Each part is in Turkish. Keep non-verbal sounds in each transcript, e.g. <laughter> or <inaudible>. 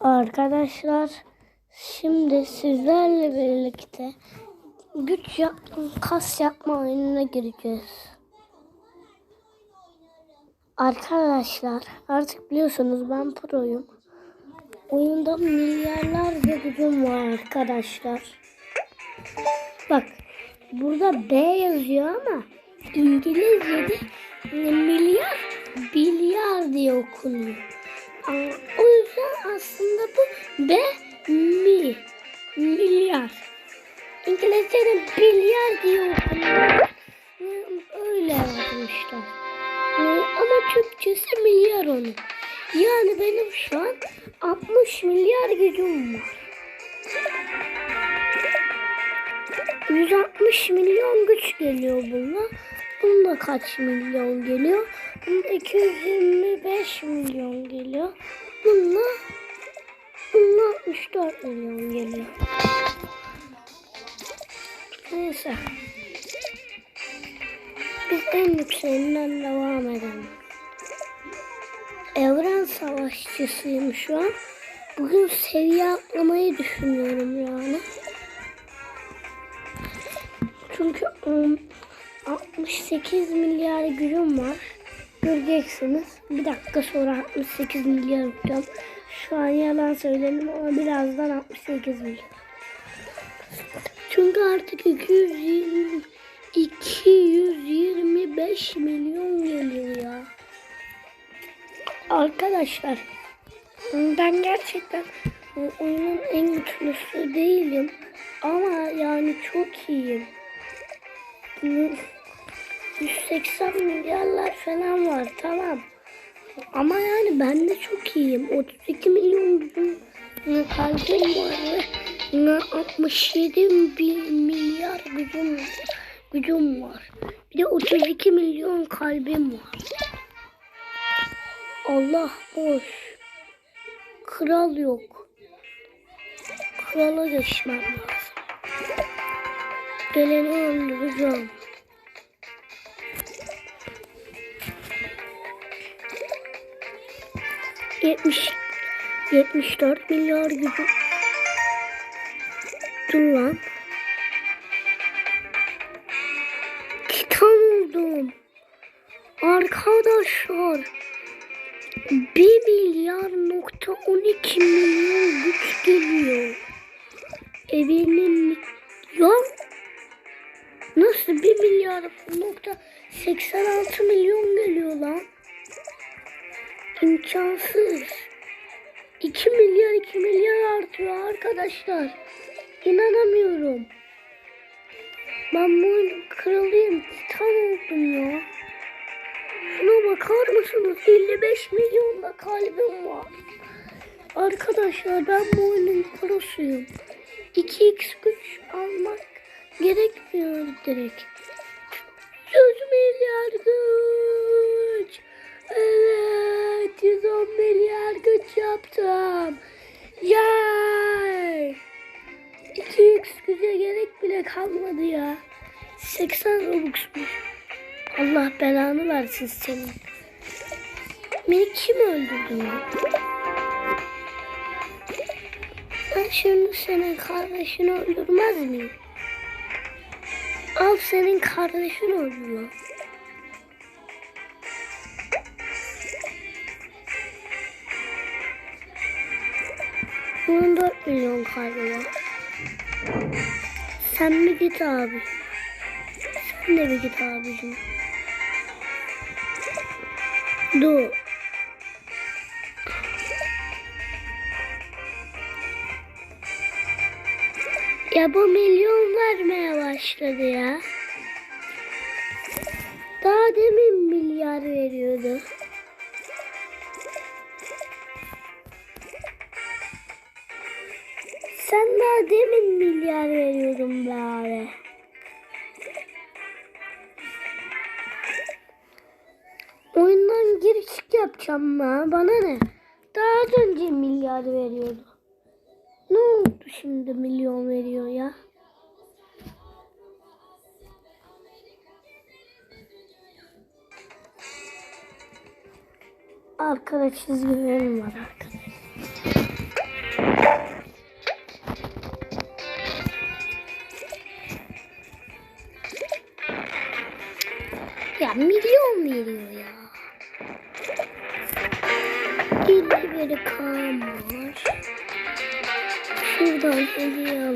Arkadaşlar şimdi sizlerle birlikte güç yapma, kas yapma oyununa gireceğiz. Arkadaşlar artık biliyorsunuz ben proyum. Oyunda milyarlarca gücüm var arkadaşlar. Bak burada B yazıyor ama İngilizce'de milyar bilyar diye okunuyor. Yüzden aslında bu B mi milyar. İngilizce'de bilyar diye okunuyor. Öyle yazmışlar. Ee, Ama Türkçesi milyar onun. Yani benim şu an 60 milyar gücüm var. 160 milyon güç geliyor bununla. Bunda kaç milyon geliyor? Bunda 225 milyon geliyor. Bunda, bunda 64 milyon geliyor. Neyse. Biz en yükseğinden devam edelim. Evren savaşçısıyım şu an. Bugün seviye atlamayı düşünüyorum yani. Çünkü um, 68 milyar gücüm var. Göreceksiniz. Bir dakika sonra 68 milyar olacağım. Şu an yalan söyledim ama birazdan 68 milyar. Çünkü artık 220 225 milyon geliyor ya. Arkadaşlar ben gerçekten oyunun en güçlüsü değilim. Ama yani çok iyiyim. 180 milyarlar falan var tamam. Ama yani ben de çok iyiyim. 32 milyon kalbim var ve 67 bir milyar gücüm. Gücüm var. Bir de 32 milyon kalbim var. Allah boş. Kral yok. Krala geçmem lazım. Geleni öldüreceğim. Yetmiş, 74 milyar gücü. Dur lan. Titan oldum. Arkadaşlar. 1 milyar nokta 12 milyon güç geliyor. Evinin ya nasıl 1 milyar nokta 86 milyon geliyor lan? İmkansız. 2 milyar 2 milyar artıyor arkadaşlar. İnanamıyorum. Ben bu kralıyım. Titan oldum ya. Şuna bakar mısınız? 55 milyon da kalbim var. Arkadaşlar ben bu oyunun prosuyum. 2x güç almak gerekmiyor direkt. 100 milyar güç. Evet 110 milyar güç yaptım. Yay. 2x güce gerek bile kalmadı ya. 80 Robux'muş. Allah belanı versin senin. Beni kim öldürdü? Ben şimdi senin kardeşini öldürmez miyim? Al senin kardeşin öldürüyor. Bunun 4 milyon kalbi var. Sen mi git abi? Sen de bir git abicim. Dur. Ya bu milyon vermeye başladı ya. Daha demin milyar veriyordu. Sen daha demin milyar veriyordun be abi. Oyundan giriş yapacağım ben. Bana ne? Daha az önce milyar veriyordu. Ne oldu şimdi milyon veriyor ya? Arkada çizgilerim var arkadaşlar.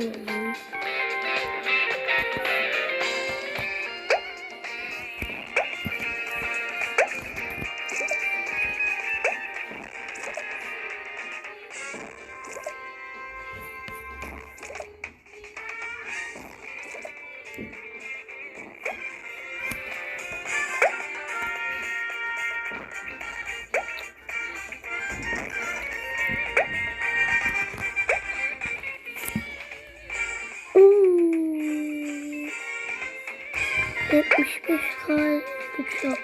Hediye 75 kare güç yok.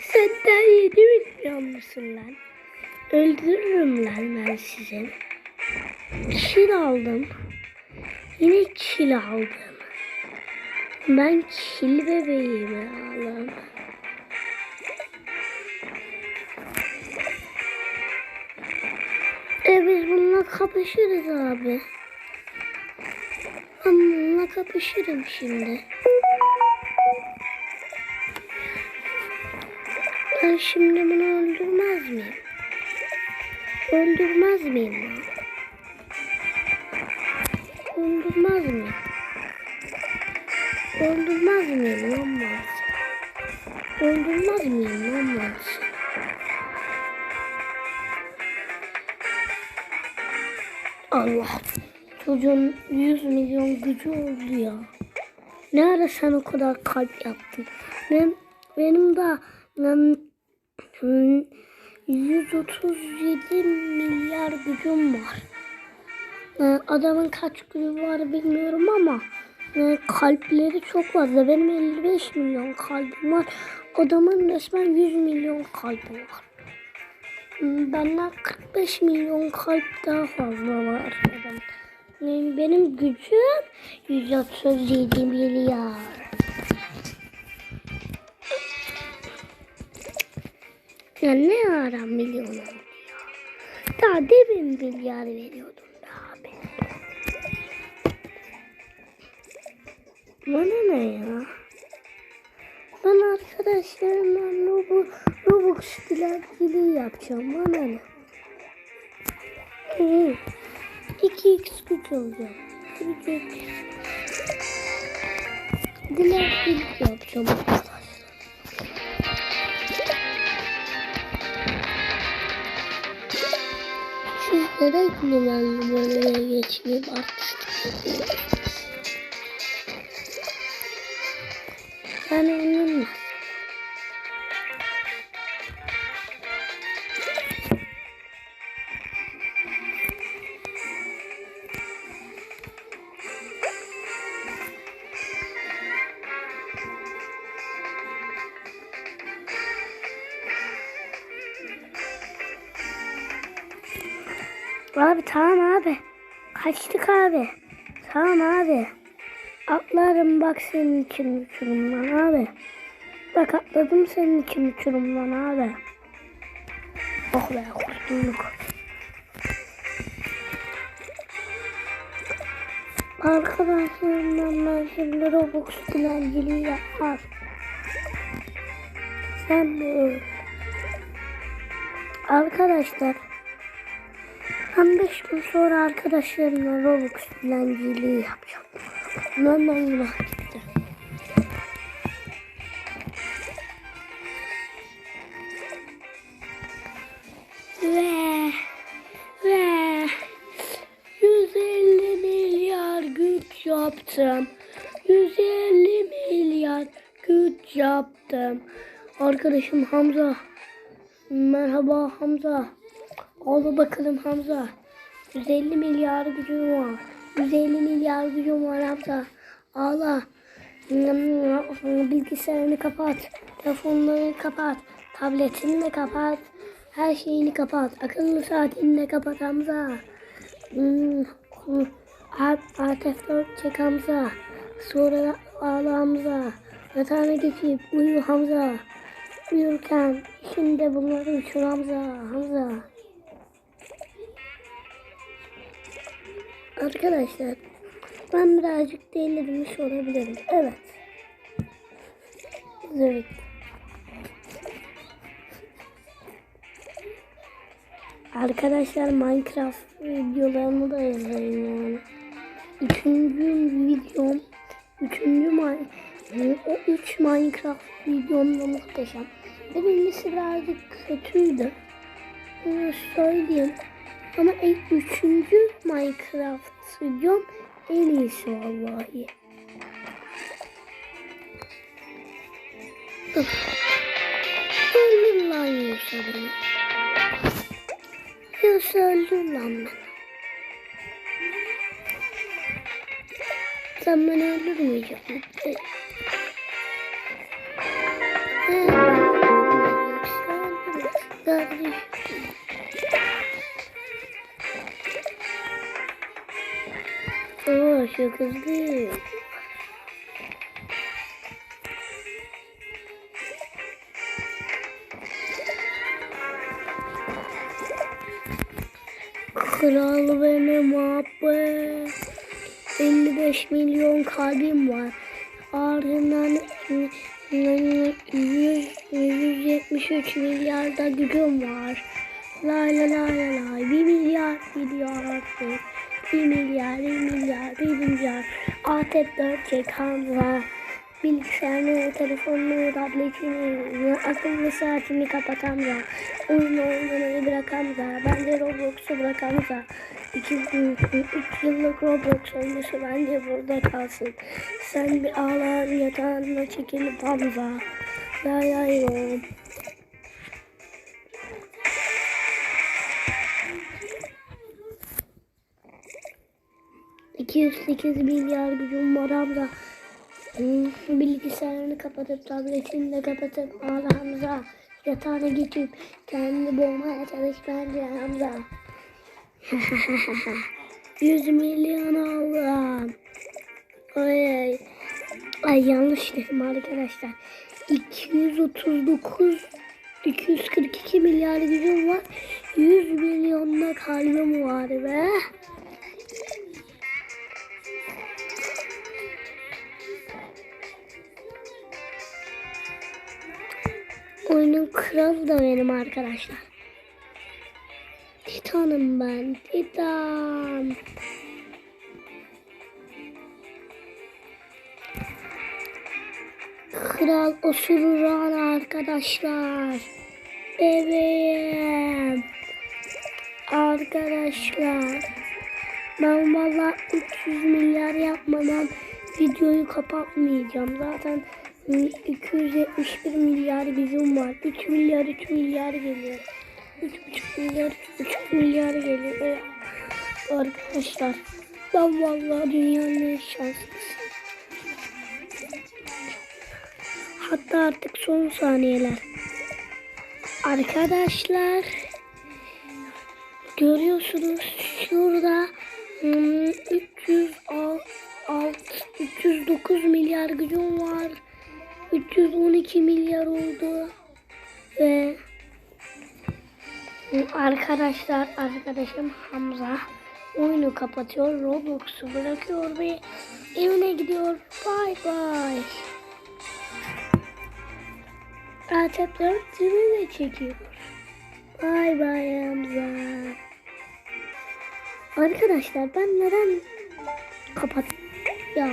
Sen daha yedi bilmiyor musun lan? Öldürürüm lan ben sizi. Kil aldım. Yine kil aldım. Ben kil bebeğimi aldım. E biz bununla kapışırız abi. Ben bununla kapışırım şimdi. Ben şimdi bunu öldürmez miyim? Öldürmez miyim? Öldürmez miyim? Öldürmez miyim lan? Öldürmez miyim lan ben? Allah. Çocuğun 100 milyon gücü oldu ya. Ne ara sen o kadar kalp yaptın? Benim, benim hmm, hmm, 137 milyar gücüm var. Ee, Adamın kaç gücü var bilmiyorum ama e, kalpleri çok fazla. Benim 55 milyon kalbim var. Adamın resmen 100 milyon kalbi var. Hmm, Benden 45 milyon kalp daha fazla var. Adam. Benim, gücüm 137 milyar. Ya ne ara milyon oldu ya? Daha demin milyar veriyordum be abi. Bana ne ya? Ben arkadaşlarımla Robux, Robux dilenciliği yapacağım. Bana ne? Hı. 2x güç alacağım. 2x. Dilencilik yapacağım arkadaşlar. Sizlere güvenli böyle geçmeyeyim artık. Ben onunla. Abi tamam abi. Kaçtık abi. Tamam abi. Atlarım bak senin için uçurumdan abi. Bak atladım senin için uçurumdan abi. Oh be kurtulduk. Arkadaşlarımdan ben şimdi Robux dilenciliği yapmaz. Sen öl. Arkadaşlar ben 5 gün sonra arkadaşlarımla Robux dilenciliği yapacağım. Ondan yine gitti. Ve ve 150 milyar güç yaptım. 150 milyar güç yaptım. Arkadaşım Hamza. Merhaba Hamza. Al bakalım Hamza. 150 milyar gücüm var. 150 milyar gücüm var Hamza. Ağla. Bilgisayarını kapat. Telefonlarını kapat. Tabletini de kapat. Her şeyini kapat. Akıllı saatini de kapat Hamza. Hmm, Alt F4 çek Hamza. Sonra da ağla Hamza. Yatağına geçip uyu Hamza. Uyurken şimdi bunları uçur Hamza. Hamza. Arkadaşlar ben birazcık delirmiş olabilirim. Evet. Zırh. Arkadaşlar Minecraft videolarını da yazayım yani. Üçüncü videom, üçüncü my, o üç Minecraft videom da muhteşem. Birincisi birazcık kötüydü. Bunu söyleyeyim. Ama ilk üçüncü Minecraft videom en iyisi vallahi. Öf. Öldür lan Yusuf beni. Yusuf öldür lan beni. Sen beni öldürmeyeceksin. Oo çok hızlı. Kral benim abi. 55 milyon kalbim var. Ardından 100, 173 milyar da gücüm var. Lay lay lay lay lay. 1 milyar milyar. 1 milyar, 1 milyar, 1 milyar. Atet 4 çek Hamza. Bilgisayarını, telefonunu, tabletini, akıllı saatini kapat Hamza. Oyun oynamayı bırak Hamza. Bence Roblox'u bırak Hamza. 2 3 yıllık Roblox oyuncusu bence burada kalsın. Sen bir ağlar yatağına çekilip Hamza. Ya ya yo. ...208 milyar gücüm var Hamza. Hmm, Bilgisayarını kapatıp tabletini de kapatıp ağla Hamza. Yatağına geçip kendini boğmaya çalış bence Hamza. 100 <laughs> milyon aldım. Ay, ay. yanlış dedim arkadaşlar. 239 242 milyar gücüm var. 100 milyonla kalbim var be. Oyunun kralı da benim arkadaşlar. Titanım ben. Titan. Kral osururan arkadaşlar. Bebeğim. Arkadaşlar. Ben valla 300 milyar yapmadan videoyu kapatmayacağım. Zaten 271 milyar gücüm var. 3 milyar 3 milyar geliyor. 3,5 milyar 3 milyar geliyor. Arkadaşlar ben vallahi dünyanın en şanslısıyım. Hatta artık son saniyeler. Arkadaşlar görüyorsunuz şurada hmm, 306 309 milyar gücüm var. 312 milyar oldu. Ve arkadaşlar arkadaşım Hamza oyunu kapatıyor. Roblox'u bırakıyor ve evine gidiyor. Bye bye. Atepler de çekiyor. Bye bye Hamza. Arkadaşlar ben neden kapat ya